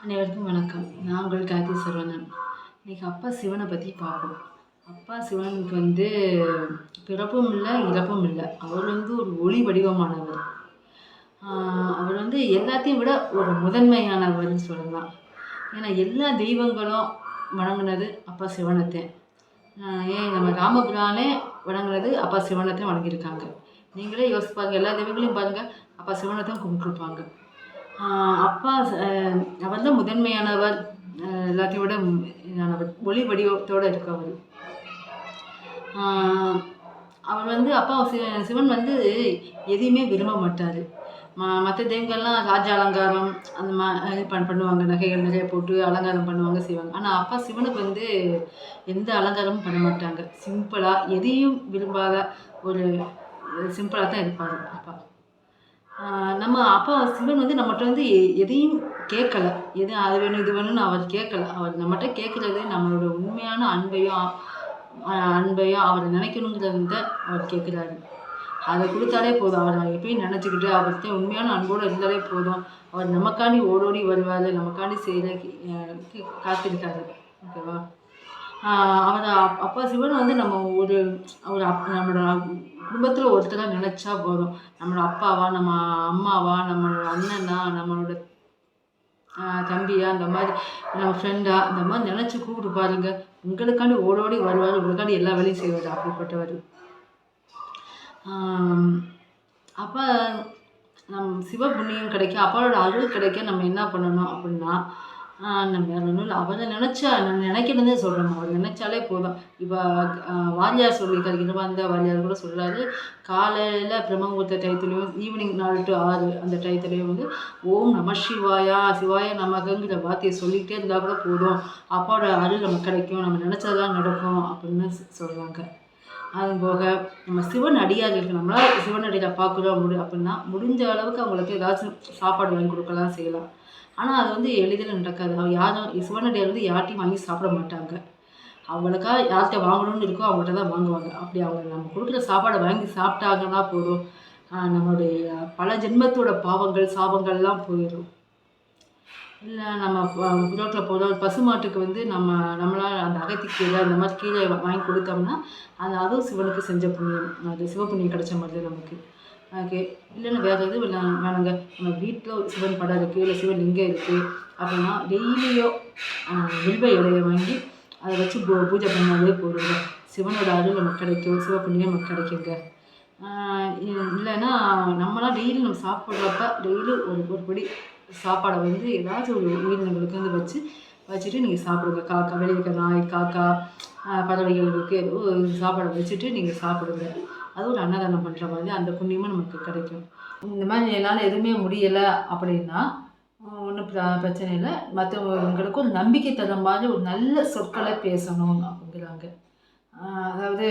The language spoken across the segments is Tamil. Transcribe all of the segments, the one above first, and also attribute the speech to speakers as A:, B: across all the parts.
A: அனைவருக்கும் வணக்கம். நான் உங்கள் கார்த்தி சரவணன். இன்றைக்கி அப்பா சிவனை பற்றி பார்ப்போம் அப்பா சிவனுக்கு வந்து பிறப்பும் இல்லை இறப்பும் இல்லை. அவர் வந்து ஒரு ஒளி வடிவமானவர். அவர் வந்து எல்லாத்தையும் விட ஒரு முதன்மையானவர்னு சொல்லலாம். ஏன்னா எல்லா தெய்வங்களும் வணங்கினது அப்பா சிவனத்தை. ஏன் நம்ம ராமபுரானே வணங்கினது அப்பா சிவனத்தையும் வணங்கியிருக்காங்க. நீங்களே யோசிப்பாங்க எல்லா தெய்வங்களையும் பாருங்கள் அப்பா சிவனத்தையும் கும்பிட்டுருப்பாங்க. அப்பா அவர் தான் முதன்மையானவர். எல்லாத்தையும் விட இதானவர் ஒளி வடிவத்தோடு இருக்கவர். அவர் வந்து அப்பா சிவன் வந்து எதையுமே விரும்ப மாட்டார். ம மற்ற தெய்வங்கள்லாம் ராஜ அலங்காரம் அந்த மா இது பண் பண்ணுவாங்க. நகைகள் நிறைய போட்டு அலங்காரம் பண்ணுவாங்க செய்வாங்க. ஆனால் அப்பா சிவனுக்கு வந்து எந்த அலங்காரமும் பண்ண மாட்டாங்க. சிம்பிளாக எதையும் விரும்பாத ஒரு சிம்பிளாக தான் இருப்பார் அப்பா. நம்ம அப்பா சிவன் வந்து நம்மகிட்ட வந்து எதையும் கேட்கல. எது அது வேணும் இது வேணும்னு அவர் கேட்கல. அவர் நம்மகிட்ட கேட்குறது நம்மளோட உண்மையான அன்பையும் அன்பையும் அவரை நினைக்கணுங்கிறத அவர் கேட்குறாரு. அதை கொடுத்தாலே போதும். அவரை எப்பயும் நினச்சிக்கிட்டு அவர்கிட்ட உண்மையான அன்போடு இருந்தாலே போதும். அவர் நமக்காண்டி ஓடோடி வருவார். நமக்காண்டி செய்கிற காத்திருக்காரு. ஓகேவா? அவர் அப்பா சிவன் வந்து நம்ம ஒரு ஒரு நம்மளோட குடும்பத்தில் ஒருத்தராக நினச்சா போதும். நம்மளோட அப்பாவா நம்ம அம்மாவா நம்மளோட அண்ணனா நம்மளோட தம்பியா அந்த மாதிரி நம்ம ஃப்ரெண்டா அந்த மாதிரி நினச்சி கூப்பிட்டு பாருங்க. உங்களுக்காண்டி ஓடோடி வருவார் உங்களுக்காண்டி எல்லா வேலையும் செய்வார் அப்படிப்பட்டவர். அப்போ நம் சிவ புண்ணியம் கிடைக்க அப்பாவோட அருள் கிடைக்க நம்ம என்ன பண்ணணும் அப்படின்னா நம்ம வேறு ஒன்றும் இல்லை. அவரை நினச்சா நான் நினைக்கிறதே சொல்கிறேன் அவர் நினச்சாலே போதும். இப்போ வாரியார் சொல்லியிருக்காரு. இருவாந்த வாரியார் கூட சொல்கிறாரு காலையில் பிரம்மமுகூர்த்த டயத்துலேயும் ஈவினிங் நாலு டு ஆறு அந்த டயத்துலேயும் வந்து ஓம் நம சிவாயா சிவாய நமகங்கிற வார்த்தையை சொல்லிகிட்டே இருந்தால் கூட போதும். அப்பாவோட அருள் நமக்கு கிடைக்கும். நம்ம நினச்சதெல்லாம் நடக்கும் அப்படின்னு சொல்கிறாங்க அது போக நம்ம சிவன் அடியார்களுக்கு நம்மளால் சிவன் அடியில் பார்க்குறோம் அப்படின்னா முடிஞ்ச அளவுக்கு அவங்களுக்கு ஏதாச்சும் சாப்பாடு வாங்கி கொடுக்கலாம் செய்யலாம். ஆனால் அது வந்து எளிதில் நடக்காது. யாரும் சிவனடியார் வந்து யார்ட்டையும் வாங்கி சாப்பிட மாட்டாங்க. அவங்களுக்கா யார்கிட்ட வாங்கணும்னு இருக்கோ அவங்கள்ட்ட தான் வாங்குவாங்க. அப்படி அவங்க நம்ம கொடுக்குற சாப்பாடை வாங்கி சாப்பிட்டாங்கன்னா போதும். நம்மளுடைய பல ஜென்மத்தோட பாவங்கள் சாபங்கள்லாம் போயிடும். இல்லை நம்ம ரோட்டில் போகிறோம் பசு மாட்டுக்கு வந்து நம்ம நம்மளால் அந்த அகத்திக்கீரை அந்த மாதிரி கீரை வாங்கி கொடுத்தோம்னா அது அதுவும் சிவனுக்கு செஞ்ச புண்ணியம். அது சிவப்புண்ணியம் கிடைச்ச மாதிரி நமக்கு. ஓகே. இல்லைன்னா வேறு எதுவும் இல்லை வேணுங்க. நம்ம வீட்டில் ஒரு சிவன் படம் இருக்குது இல்லை சிவன் லிங்கம் இருக்குது அப்படின்னா டெய்லியோ வில்வ இலையை வாங்கி அதை வச்சு பூ பூஜை பண்ணாலே போடுங்க சிவனோட அருள் நமக்கு கிடைக்கும் சிவப்புண்ணியம் நமக்கு கிடைக்குங்க. இல்லைன்னா நம்மளாம் டெய்லி நம்ம சாப்பிட்றப்ப டெய்லி ஒரு ஒரு படி சாப்பாடை வந்து ஏதாச்சும் ஒரு உயிரினங்களுக்கு வந்து வச்சு வச்சுட்டு நீங்கள் சாப்பிடுங்க. காக்கா வெளியே இருக்க நாய் காக்கா பறவைகளுக்கு ஏதோ சாப்பாடை வச்சுட்டு நீங்கள் சாப்பிடுங்க. அது ஒரு அன்னதானம் பண்ணுற மாதிரி அந்த புண்ணியமும் நமக்கு கிடைக்கும். இந்த மாதிரி என்னால் எதுவுமே முடியலை அப்படின்னா ஒன்றும் பிரச்சனை இல்லை. மற்றவங்களுக்கும் நம்பிக்கை தர மாதிரி ஒரு நல்ல சொற்களை பேசணும் அப்படிங்கிறாங்க. அதாவது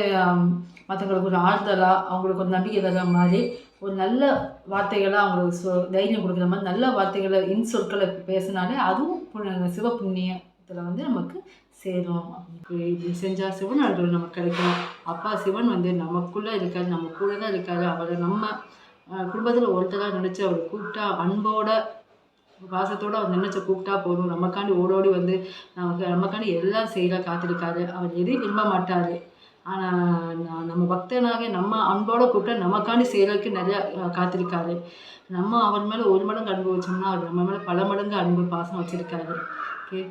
A: மற்றவங்களுக்கு ஒரு ஆறுதலாக அவங்களுக்கு ஒரு நம்பிக்கை தர மாதிரி ஒரு நல்ல வார்த்தைகளாக அவங்களுக்கு சொ தைரியம் கொடுக்குற மாதிரி நல்ல வார்த்தைகளை இன் சொற்களை பேசினாலே அதுவும் சிவ புண்ணியத்தில் வந்து நமக்கு சேரும். இப்படி செஞ்சால் சிவன் அருள் நமக்கு கிடைக்கும். அப்பா சிவன் வந்து நமக்குள்ளே இருக்காரு நம்ம கூட தான் இருக்காரு. அவரை நம்ம குடும்பத்தில் ஒருத்தராக நினச்சி அவர் கூப்பிட்டா அன்போட பாசத்தோடு அவர் நினச்ச கூப்பிட்டா போதும். நமக்காண்டி ஓடோடி வந்து நமக்கு நமக்காண்டி எல்லாம் செய்கிற காத்திருக்காரு. அவர் எதையும் விரும்ப மாட்டார். ஆனால் நம்ம பக்தனாக நம்ம அன்போடு கூப்பிட்டா நமக்காண்டி செய்கிறதுக்கு நிறையா காத்திருக்காரு. நம்ம அவர் மேலே ஒரு மடங்கு அன்பு வச்சோம்னா அவர் நம்ம மேலே பல மடங்கு அன்பு பாசம் வச்சுருக்காரு. ஓகே?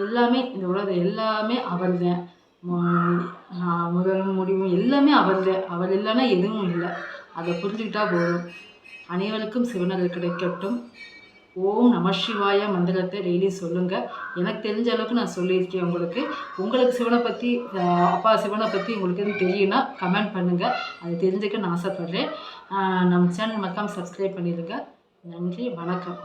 A: எல்லாமே இந்த உலகம் எல்லாமே அவர் தான் முதலும் முடிவும் எல்லாமே அவர் தான் அவர் இல்லைன்னா எதுவும் இல்லை. அதை புரிஞ்சுக்கிட்டா போதும். அனைவருக்கும் சிவனர்கள் கிடைக்கட்டும். ஓம் நம சிவாய மந்திரத்தை டெய்லி சொல்லுங்கள் எனக்கு தெரிஞ்ச அளவுக்கு நான் சொல்லியிருக்கேன் உங்களுக்கு. உங்களுக்கு சிவனை பற்றி அப்பா சிவனை பற்றி உங்களுக்கு எதுவும் தெரியும்னா கமெண்ட் பண்ணுங்கள் அது தெரிஞ்சுக்க நான் ஆசைப்பட்றேன். நம்ம சேனல் மறக்காமல் சப்ஸ்கிரைப் பண்ணிடுங்க. நன்றி வணக்கம்.